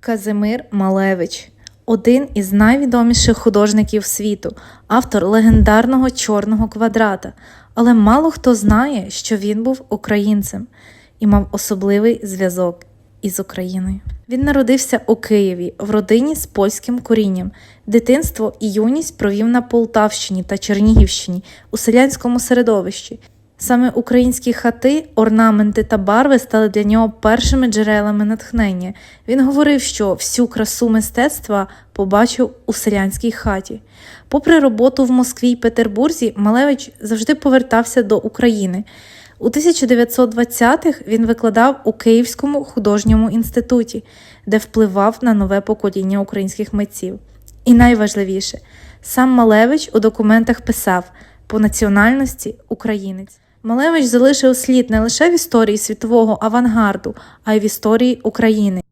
Казимир Малевич один із найвідоміших художників світу, автор легендарного чорного квадрата. Але мало хто знає, що він був українцем і мав особливий зв'язок із Україною. Він народився у Києві в родині з польським корінням. Дитинство і юність провів на Полтавщині та Чернігівщині у селянському середовищі. Саме українські хати, орнаменти та барви стали для нього першими джерелами натхнення. Він говорив, що всю красу мистецтва побачив у селянській хаті. Попри роботу в Москві й Петербурзі, Малевич завжди повертався до України. У 1920-х він викладав у Київському художньому інституті, де впливав на нове покоління українських митців. І найважливіше, сам Малевич у документах писав по національності українець. Малевич залишив слід не лише в історії світового авангарду, а й в історії України.